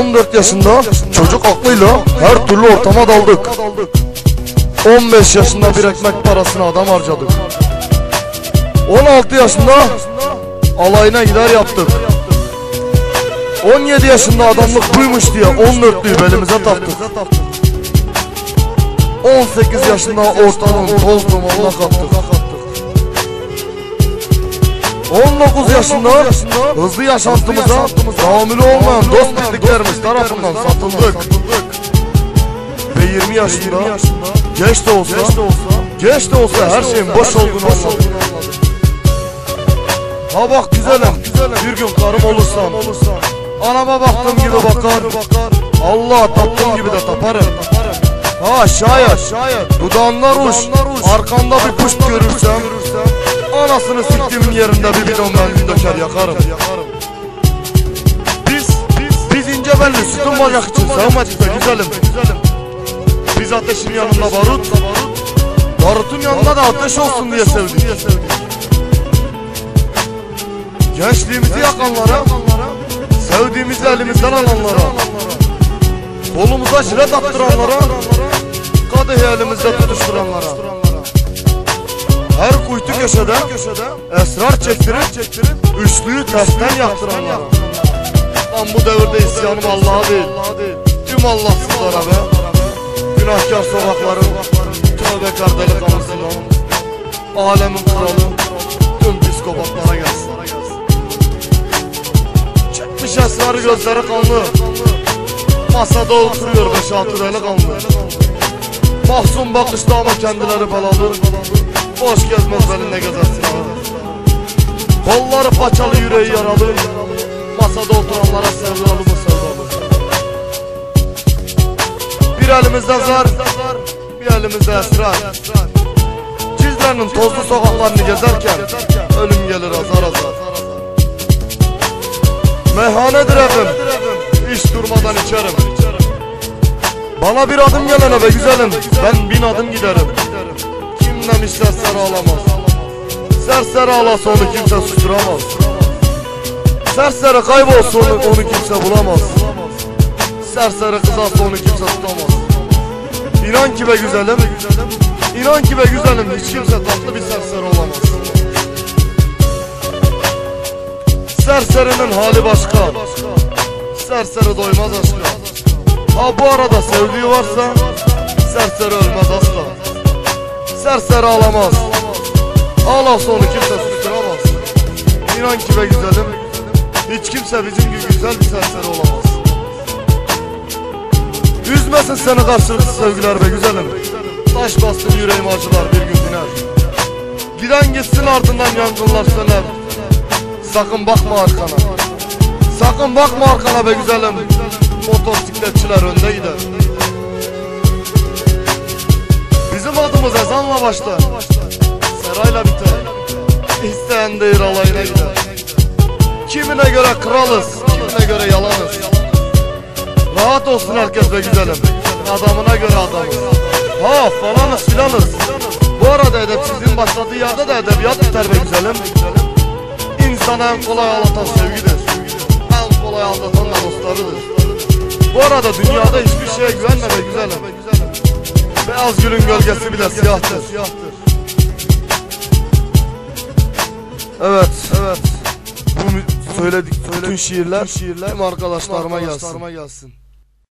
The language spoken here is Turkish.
14 yaşında çocuk aklıyla her türlü ortama daldık. 15 yaşında bir ekmek parasını adam harcadık. 16 yaşında alayına gider yaptık. 17 yaşında adamlık buymuş diye 14'lüyü belimize taktık. 18 yaşında ortamın toz dumanına kattık. 19 yaşında hızlı yaşantımıza tahammülü olmayan dost bildiklerimiz tarafından satıldık. Ve 20 yaşında geç de olsa geç de olsa her şeyin boş olduğunu anladık. Ha bak güzelim bir gün karım olursan Anama baktığım gibi bakar Allah taptığım gibi de taparım Ha şayet Dudağında ruj Arkanda bir kuş görürsem Anasını siktiğimin yerinde bir bidon benzin döker yakarım. Biz Biz ince belli sütun bacak için sevmedik de güzelim. Biz ateşin yanında barut Barutun yanında da ateş olsun diye sevdik. Gençliğimizi yakanlara Sevdiğimizi elimizden alanlara Kolumuza jilet attıranlara Kadığı elimizde tutuşturanlara Kuytu köşede Esrar çektirip Üçlüyü tersten yaktıranlara Lan bu devirde isyanım Allah'a değil. Tüm Allahsızlara be. Günahkar sokakların Tövbe kardeli kanısından Alemin kralı Tüm psikopatlara gelsin. Çekmiş esrarı gözleri kanlı. Masada oturuyor beş altı delikanlı Mahzun bakışta ama kendileri belalı Boş gezmez belinde gezersin Kolları paçalı yüreği yaralı. Masada oturanlara sevdalı mı sevdalı Bir elimizde zar Bir elimizde esrar. Cizre'nin tozlu sokaklarını gezerken Ölüm gelir azar azar. Meyhanedir evim Hiç durmadan içerim Bana bir adım gelene be güzelim Ben bin adım giderim. Kim demiş serseri ağlamaz Serseri ağlasa onu kimse susturamaz Serseri kaybolsa onu, onu kimse bulamaz. Serseri kızarsa onu kimse tutamaz. İnan ki be güzelim İnan ki be güzelim Hiç kimse tatlı bir serseri olamaz. Serserinin hali başka Serseri doymaz aşka Ha bu arada sevdiği varsa Serseri ölmez asla. Serseri ağlamaz Ağlarsa onu kimse susturamaz. İnan ki be güzelim Hiç kimse bizim gibi güzel bir serseri olamaz. Üzmesin seni karşılıklı sevgiler be güzelim. Taş bastın yüreğim acılar bir gün diner. Giden gitsin ardından yangınlar söner Sakın bakma arkana. Sakın bakma arkana be güzelim Motosikletçiler önde gider. Bizim adımız ezanla başlar. Serayla biter. İsteyen değil alayına gider. Kimine göre kralız Kimine göre yalanız. Rahat olsun herkes be güzelim. Adamına göre adamız. Ha falanız filanız. Bu arada edepsizliğin başladığı yerde de edebiyat biter be güzelim. İnsanı en kolay ağlatan sevgidir. En kolay aldatan da dostlarıdır Bu arada dünyada hiçbir şeye güvenme be güzelim Beyaz gülün gölgesi bile siyahtır. Evet, evet. Bu mü- söyledik, bütün şiirler, şiirler arkadaşlarıma gelsin.